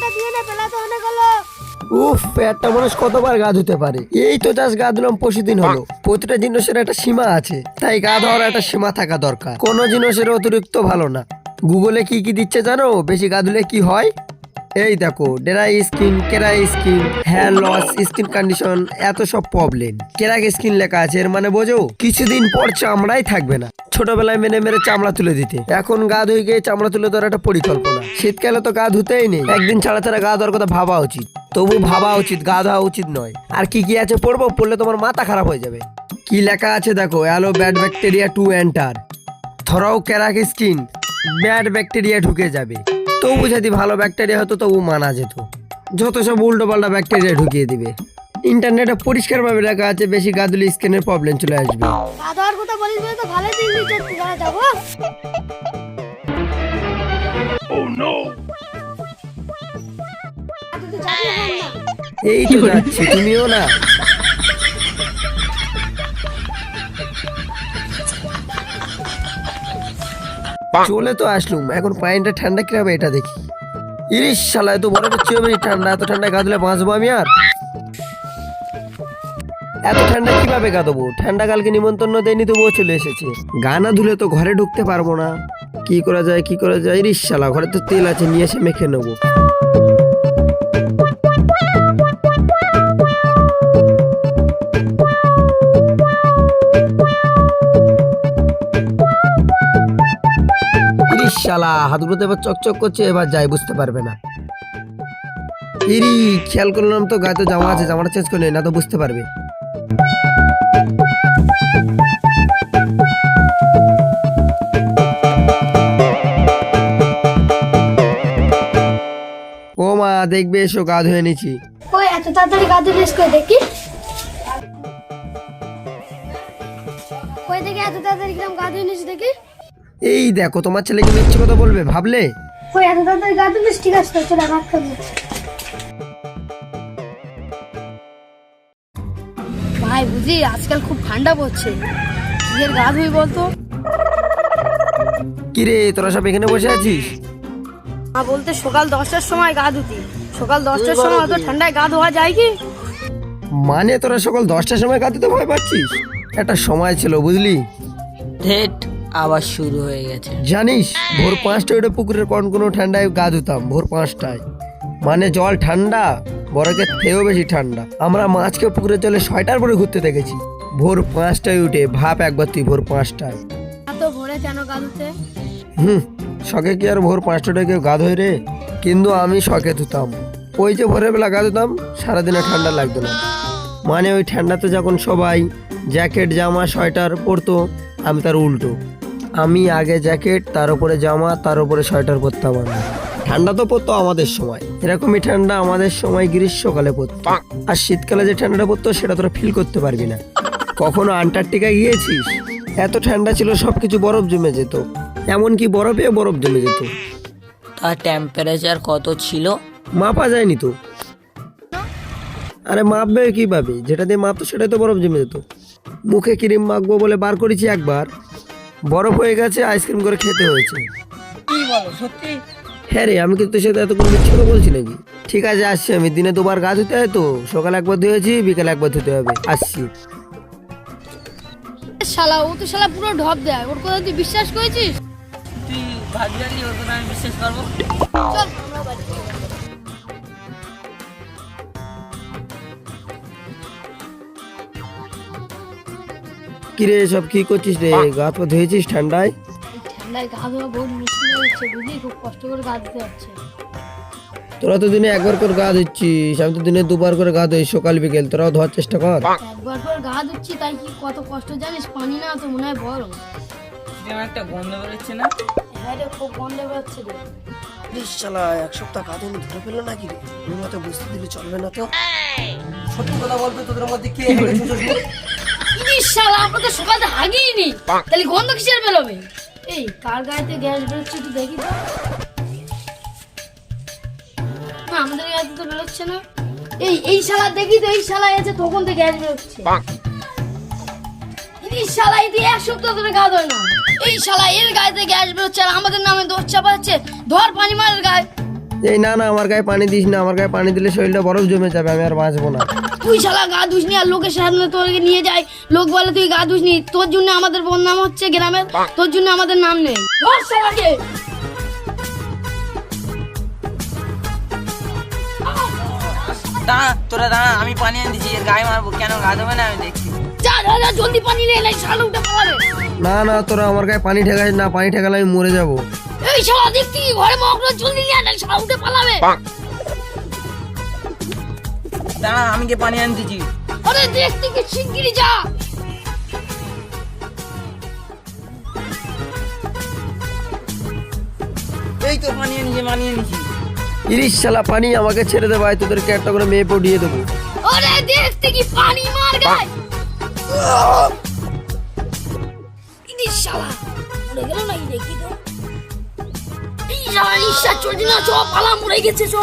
টাকাটা দিয়ে না পেলা তো অনেক উফ একটা মানুষ কতবার গা ধুতে পারে। এই তো চাষ গা ধুলাম পশুদিন হলো। প্রতিটা জিনিসের একটা সীমা আছে। তাই গা ধোয়ার একটা সীমা থাকা দরকার। কোনো জিনিসের অতিরিক্ত ভালো না। গুগলে কি কি দিচ্ছে জানো? বেশি গা ধুলে কি হয়? এই দেখো, dry skin, কেরাই skin hair loss skin condition এত সব প্রবলেম কেরাক স্কিন লেখা আছে, এর মানে বোঝো, কিছুদিন পর চামড়াই থাকবে না। ছোটবেলায় মেনে মেরে চামড়া তুলে দিতে। এখন গা ধুয়ে গিয়ে চামড়া তুলে দেওয়ার একটা পরিকল্পনা। শীতকালে তো গা ধুতেই নেই। একদিন ছাড়া ছাড়া গা ধোয়ার কথা ভাবা উচিত। তবু ভাবা উচিত, গা ধোয়া উচিত নয়। আর কি কি আছে পড়ব, পড়লে তোমার মাথা খারাপ হয়ে যাবে। কি লেখা আছে দেখো allow bad bacteria to enter through crack skin bad bacteria ঢুকে যাবে। তবু যদি ভালো ব্যাকটেরিয়া হতো তবু মানা যেত। যত সব উল্টো পাল্টা ব্যাকটেরিয়া ঢুকিয়ে দিবে। ইন্টারনেটে পরিষ্কারভাবে লেখা আছে বেশি গাদুলি স্কিনের প্রবলেম চলে আসবে। দাদার কথা বলিস বলে তো দিন যাব। না। এই তো যাচ্ছি তুমিও না। চলে তো আসলুম। এখন পানিটা ঠান্ডা কীভাবে এটা দেখি? ইরিশ শালা, এত বড় হচ্ছে বেশি ঠান্ডা, এত ঠান্ডা গাদলে বাঁচবো আমি আর? এত ঠান্ডা কীভাবে গাদবো? ঠান্ডা কালকে নিমন্ত্রণ দেয়নি তবুও চলে এসেছে। গানা ধুলে তো ঘরে ঢুকতে পারব না। কি করা যায়, কি করা যায়? ইরিশ শালা, ঘরে তো তেল আছে, নিয়ে এসে মেখে নেব। ইরিশ শালা হাতগুলোতে এবার চকচক করছে, এবার যাই, বুঝতে পারবে না। ইরি, খেয়াল করলাম তো, গায়ে তো জামা আছে, জামাটা চেঞ্জ করে না তো বুঝতে পারবে। ও মা, দেখবে, এসো, গা ধুয়ে নিছি ওই, এত তাড়াতাড়ি গাদু রেস করে দেখি? ওই দেখি, এত তাড়াতাড়ি কিরম গাদু নিস দেখি? এই দেখো তোমার ছেলেকে মিথ্যে কথা বলবে ভাবলে? ওই এত তাড়াতাড়ি গাদু নিস ঠিক আছে তো চলে ভাত খাব। ভাই বুঝি আজকাল খুব ঠান্ডা পড়ছে। কিয়ের গা ধুই বলতো? কিরে তোরা সব এখানে বসে আছিস? মা বলতে সকাল দশটার সময় গা ধুতি। সকাল দশটার সময় অত ঠান্ডায় গা ধোয়া যায় কি? মানে তোরা সকাল দশটার সময় কাঁদতে ভয় পাচ্ছিস? একটা সময় ছিল বুঝলি? ধেট আবার শুরু হয়ে গেছে। জানিস ভোর পাঁচটায় উঠে পুকুরের কোন কোনো ঠান্ডায় গা ধুতাম ভোর পাঁচটায়। মানে জল ঠান্ডা বরফের থেকেও বেশি ঠান্ডা। আমরা মাছকে পুকুরে চলে ছয়টার পরে ঘুরতে দেখেছি। ভোর পাঁচটায় উঠে ভাব একবার তুই ভোর পাঁচটায়। এত ভোরে কেন গা ধুতে? হুম শখে কি আর ভোর পাঁচটায় কেউ গা ধোয় রে? কিন্তু আমি শখে ধুতাম। ওই যে ভোরের বেলা গা ধুতাম সারাদিনে ঠান্ডা লাগতো না। মানে ওই ঠান্ডাতে যখন সবাই জ্যাকেট জামা সোয়েটার পরতো আমি তার উল্টো। আমি আগে জ্যাকেট তার উপরে জামা তার উপরে সোয়েটার পরতাম আমি। ঠান্ডা তো পড়তো আমাদের সময়। এরকমই ঠান্ডা আমাদের সময় গ্রীষ্মকালে পড়তো আর শীতকালে যে ঠান্ডাটা পড়তো সেটা তোরা ফিল করতে পারবি না। কখনো আন্টার্কটিকা গিয়েছিস? এত ঠান্ডা ছিল সবকিছু বরফ জমে যেত। এমনকি বরফেও বরফ জমে যেত। তার টেম্পারেচার কত ছিল? মাপা যায়নি তো। আরে মাপবে কীভাবে? যেটা দিয়ে মাপতো সেটাই তো বরফ জমে যেত। মুখে ক্রিম মাখবো বলে বার করেছি একবার। বরফ হয়ে গেছে আইসক্রিম করে খেতে হয়েছে। কি বলো সত্যি? হ্যাঁ রে আমি কিন্তু তোর সাথে এতক্ষণ মিথ্যে কথা বলছি নাকি? ঠিক আছে আসছি আমি। দিনে দুবার গা ধুতে হয় তো সকাল একবার ধুয়েছি বিকেলে একবার ধুতে হবে। আসছি। শালা ও তো শালা পুরো ঢপ দেয়। ওর কথা তুই বিশ্বাস করেছিস? তুই ওর কথা আমি বিশ্বাস করব। চলে। কিরে সব কি করছিস রে? গা তো ধুয়েছিস ঠান্ডায়? ঠান্ডায় গা ধোয়া বহুত মুশকিল হচ্ছে বুঝলি? খুব কষ্ট করে গা ধুতে হচ্ছে। তোরা তো দিনে একবার করে গা ধুচ্ছিস আমি তো দিনে দুবার করে গা ধুই সকাল বিকেল। তোরাও ধোয়ার চেষ্টা কর। একবার পর গা ধুচ্ছি তাই কি কত কষ্ট জানিস? পানি না তো মনে হয় বড়। একটা গন্ধ বেরোচ্ছে না? হ্যাঁ রে খুব গন্ধ বেরোচ্ছে রে। শালা এক সপ্তাহ ধুয়ে ধরে ফেলল নাকি রে? মতো বুঝতে দিলে চলবে না তো। সত্যি কথা বলতে তোদের মধ্যে কে শালা আমরা তো সকালে হাগিই নি তাহলে গন্ধ কিসের বেরোবে? এই কার গায়েতে গ্যাস বেরোচ্ছে একটু দেখি তো। না আমাদের গায়েতে তো বেরোচ্ছে না। এই এই শালা দেখি তো এই শালা আছে তখন তো গ্যাস বেরোচ্ছে? এই শালা এদি এক সপ্তাহ ধরে গা ধোয় না। এই শালা এর গায়েতে গ্যাস বেরোচ্ছে আর আমাদের নামে দোষ চাপাচ্ছে। ধর পানি মারের গায়ে। এই না না আমার গায়ে পানি দিস না আমার গায়ে পানি দিলে শরীরটা বরফ জমে যাবে আমি আর বাঁচবো না। তুই শালা গা ধুসনি আর লোকের সামনে তোকে নিয়ে যায় লোক বলে তুই গা ধুস নি। তোর জন্য আমাদের বদনাম হচ্ছে গ্রামের তোর জন্য আমাদের নাম নেই। দাঁড়া তোরা দাঁড়া আমি পানি এনে দিচ্ছি এর গায়ে মারবো। কেন গা দেবে না আমি দেখছি। যা যা যা জলদি পানি নিয়ে নাই শালা উঠে পালাবে না না তোরা আমার গায়ে পানি ঠেকাস না পানি ঠেকালে আমি মরে যাব। এই শালা দেখতি ঘরে মগ্ন জলদি নিয়ে আয় শালা উঠে পালাবে। দাঁড়া আমি গিয়ে পানি এনে আরে দেখতি কি শিগগিরই যা। এই তো পানি এনেছি পানি এনেছি। ইরিশ শালা পানি আমাকে ছেড়ে দে ভাই তোদেরকে একটা করে মেয়ে পড়িয়ে দেবো। আরে দেখতি কি পানি মার গায়? শালা। মরে গেল না দেখি তো এই শালা নিঃশ্বাস চলছে না চ পালা মরে গেছে চ